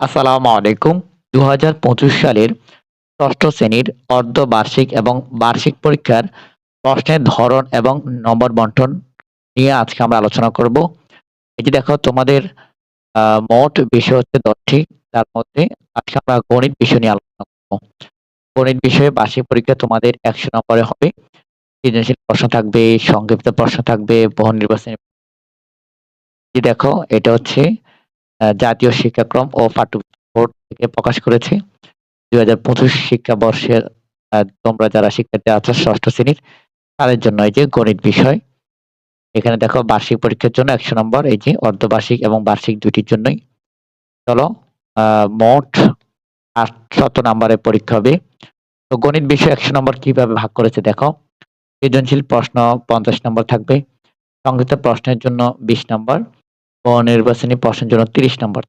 আসসালামু আলাইকুম দু হাজার পঁচিশ সালের ষষ্ঠ শ্রেণির অর্ধবার্ষিক এবং বার্ষিক পরীক্ষার প্রশ্নের ধরন এবং নম্বর বন্টন নিয়ে আজকে আমরা আলোচনা করব। যে দেখো, তোমাদের মোট বিষয় হচ্ছে দশটি। তার মধ্যে আজকে আমরা গণিত বিষয় নিয়ে আলোচনা করব। গণিত বিষয়ে বার্ষিক পরীক্ষা তোমাদের একশো নম্বরে হবে। সৃজনশীল প্রশ্ন থাকবে, সংক্ষিপ্ত প্রশ্ন থাকবে বহু নির্বাচনী দেখো, এটা হচ্ছে জাতীয় শিক্ষাক্রম ও পাঠ্য বোর্ড থেকে প্রকাশ করেছে। দুই হাজার পঁচিশ শিক্ষাবর্ষের তোমরা যারা শিক্ষার্থী আছো ষষ্ঠ শ্রেণির, তাদের জন্য এই যে গণিত বিষয়, এখানে দেখো বার্ষিক পরীক্ষার জন্য একশো নম্বর, এই যে অর্ধবার্ষিক এবং বার্ষিক দুটির জন্যই। চলো মোট আটশত নম্বরের পরীক্ষা হবে। তো গণিত বিষয় একশো নম্বর কীভাবে ভাগ করেছে দেখো। সৃজনশীল প্রশ্ন পঞ্চাশ নম্বর থাকবে। সংক্ষিপ্ত প্রশ্নের জন্য বিশ নম্বর। ও নির্বাচনী প্রশ্নের জন্য তিরিশ নম্বর।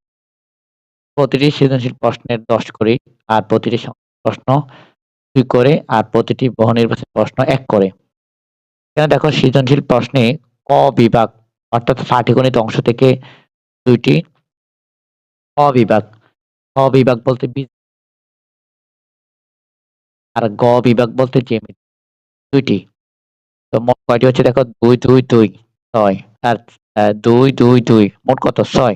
প্রতিটি সৃজনশীল প্রশ্নের দশ করে আর প্রতিটি প্রশ্ন দুই করে আর প্রতিটি বহুনির্বাচনী প্রশ্ন এক করে। এখানে দেখো সৃজনশীল প্রশ্নে ক বিভাগ, অর্থাৎ পাটিগণিত অংশ থেকে দুইটি ক বিভাগ। ক বিভাগ বলতে আর গ বিভাগ বলতে জ্যামিতি, দুইটি। তো মোট কয়টি হচ্ছে দেখো দুই দুই দুই, ছয়। আর দুই দুই দুই, মোট কত? ছয়।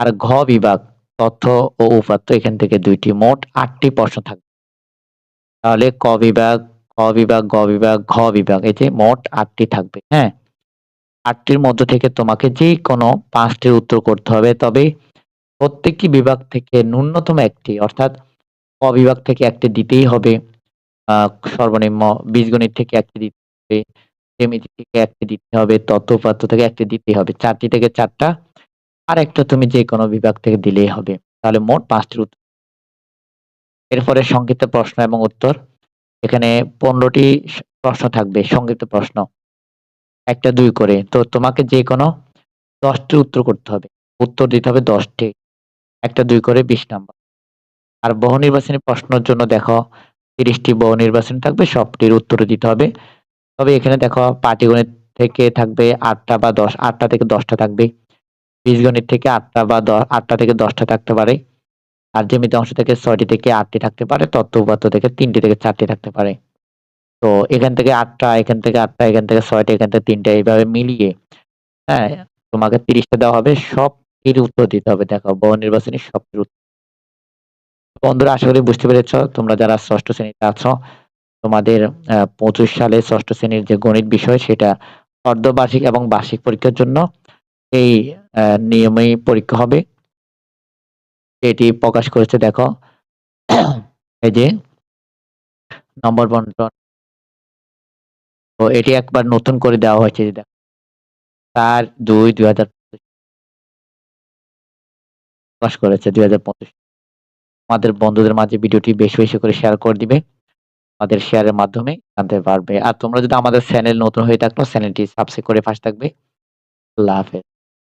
আর ঘ বিভাগ, তথ্য ও উপাত্ত, এখান থেকে দুইটি, মোট আটটি প্রশ্ন থাকবে। তাহলে ক বিভাগ ক বিভাগ, গ বিভাগ, ঘ বিভাগ, এই যে মোট আটটি থাকবে হ্যাঁ? আটটির মধ্য থেকে তোমাকে যে কোনো পাঁচটির উত্তর করতে হবে, তবে প্রত্যেকটি বিভাগ থেকে ন্যূনতম একটি, অর্থাৎ ক বিভাগ থেকে একটি দিতেই হবে সর্বনিম্ন বীজগণিত থেকে একটি দিতে হবে জ্যামিতি থেকে একটি দিতে হবে তথ্য থেকে একটি দিতেই হবে, চারটি থেকে চারটা আর একটা তুমি যে কোনো বিভাগ থেকে দিলেই হবে, তাহলে মোট পাঁচটির উত্তর। এরপরে সংক্ষিপ্ত প্রশ্ন এবং উত্তর। এখানে পনেরোটি প্রশ্ন থাকবে, সংক্ষিপ্ত প্রশ্ন। একটা, দুই করে। তো তোমাকে যে কোনো দশটি উত্তর করতে হবে। উত্তর দিতে হবে দশটি। একটা, দুই করে, বিশ নাম্বার। আর বহু নির্বাচনী প্রশ্নের জন্য দেখো, তিরিশটি বহু নির্বাচনী থাকবে, সবটির উত্তর দিতে হবে। তবে এখানে দেখো পাটিগণিত থেকে থাকবে আটটা বা দশ, আটটা থেকে দশটা থাকবে। বীজগণিত থেকে আটটা বা দ- আটটা থেকে দশটা থাকতে পারে। আর জ্যামিতি অংশ থেকে ছয়টি থেকে আটটি থাকতে পারে, তত্ত্ব উপাত্ত থেকে তিনটি থেকে চারটি থাকতে পারে। তো এখান থেকে আটটা, এখান থেকে আটটা, এখান থেকে ছয়টা, এখান থেকে তিনটা এইভাবে মিলিয়ে হ্যাঁ তোমাকে তিরিশটা দেওয়া হবে। সব এর উত্তর দিতে হবে। দেখো বহু নির্বাচনী সব উত্তর। বন্ধুরা, আশা করি বুঝতে পেরেছ। তোমরা যারা ষষ্ঠ শ্রেণীতে আছো তোমাদের পঁচিশ সালে ষষ্ঠ শ্রেণির যে গণিত বিষয় সেটা অর্ধবার্ষিক এবং বার্ষিক পরীক্ষার জন্য এই নিয়মেই পরীক্ষা হবে। এটি প্রকাশ করেছে, দেখো, এই যে নম্বর বন্টন। তো এটি একবার নতুন করে দেওয়া হয়েছে দেখো, চার দুই দুই হাজার প্রকাশ করেছে দুই হাজার পঁচিশ। আমাদের বন্ধুদের মাঝে ভিডিওটি বেশি বেশি করে শেয়ার করে দিবে। আমাদের শেয়ারের মাধ্যমে জানতে পারবে। আর তোমরা যদি আমাদের চ্যানেল নতুন হয়ে থাকো চ্যানেলটি সাবস্ক্রাইব করে পাশে থাকবে। আল্লাহ হাফেজ।